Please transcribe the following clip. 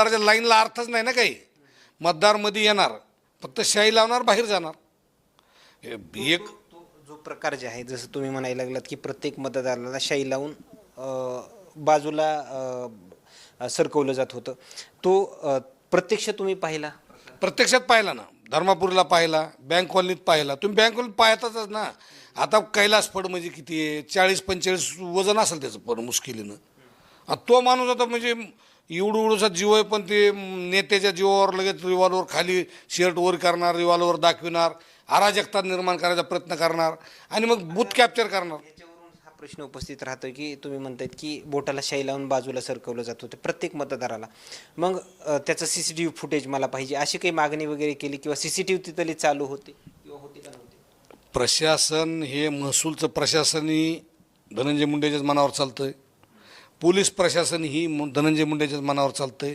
मतदाराच्या लाईनला अर्थच नाही ना काही. मतदारमध्ये येणार फक्त शाई लावणार बाहेर जाणार. हे एक जो प्रकार जे आहे जसं तुम्ही म्हणायला लागलात की प्रत्येक मतदाराला शाई लावून बाजूला सरकवलं जात होतं. तो प्रत्यक्ष तुम्ही पाहिला? प्रत्यक्षात पाहिला ना. धर्मापूरला पाहिला बँक कॉलनीत पाहिला. तुम्ही बँक कॉलनीत पाहतातच ना. आता कैलास फड म्हणजे किती आहे? चाळीस पंचेचाळीस वजन असेल त्याचं पण मुश्किलीनं. तो माणूस आता म्हणजे एवढं एवढंसा जीव आहे पण ते नेत्याच्या जीवावर लगेच रिवॉल्वर खाली शर्ट वर करणार रिवॉल्वर दाखविणार अराजकता निर्माण करायचा प्रयत्न करणार आणि मग बूथ कॅप्चर करणार. हा प्रश्न उपस्थित राहतो की तुम्ही म्हणतायत की बोटाला शाई लावून बाजूला सरकवलं जात होतं प्रत्येक मतदाराला. मग त्याचं C C T V footage मला पाहिजे अशी काही मागणी वगैरे केली किंवा सी सी टी व्ही तिथली चालू होती किंवा होती का नव्हती? प्रशासन हे महसूलचं प्रशासनही धनंजय मुंडेच्याच मनावर चालतंय. पोलीस प्रशासन ही धनंजय मुंडेच्याच मनावर चालतंय.